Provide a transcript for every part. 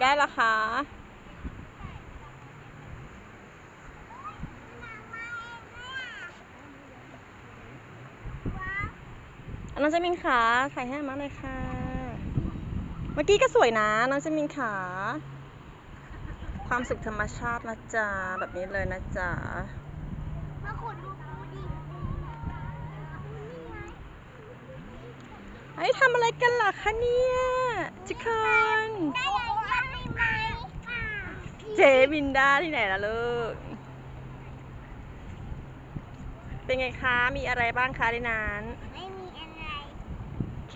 ได้ละคะน้องเจมินขาถ่ายให้มาเลยค่ะ เมื่อกี้ก็สวยนะน้องเจมินขา ความสุขธรรมชาตินะจ๊ะแบบนี้เลยนะจ๊ะมาขุดดูปูดิไอ้ทำอะไรกันล่ะคะเนี่ยทุกคน ได้เลยใช่ไหมค่ะ เจบินดาที่ไหนล่ะลูก เป็นไงคะ มีอะไรบ้างคะในนั้น ไม่มีอะไร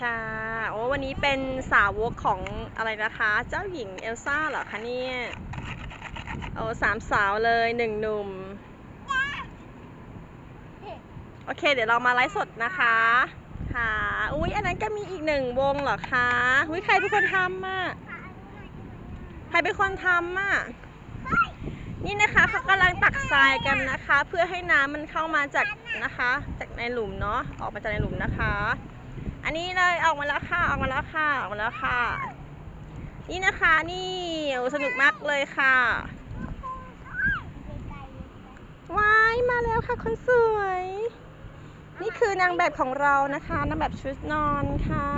ค่ะ โอ้วันนี้เป็นสาวกของอะไรนะคะ เจ้าหญิงเอลซ่าเหรอคะเนี่ย โอ้สามสาวเลยหนึ่งหนุ่ม โอเค เดี๋ยวเรามาไลฟ์สดนะคะ ค่ะ อุ้ยอันนั้นก็มีอีกหนึ่งวงเหรอคะ อุ้ยใครเป็นคนทำอะใครเป็นคนทำอะ นี่นะคะเขากำลังตัก ทรายกันนะคะ เพื่อให้น้ำมันเข้ามาจากนะคะ จากในหลุมเนาะออกมาจากในหลุมนะคะ อันนี้เลยออกมาแล้วค่ะออกมาแล้วค่ะออกมาแล้วค่ะ นี่นะคะนี่สนุกมากเลยค่ะว้ายมาแล้วค่ะคนสวย นี่คือนางแบบของเรานะคะนางแบบชุดนอนค่ะ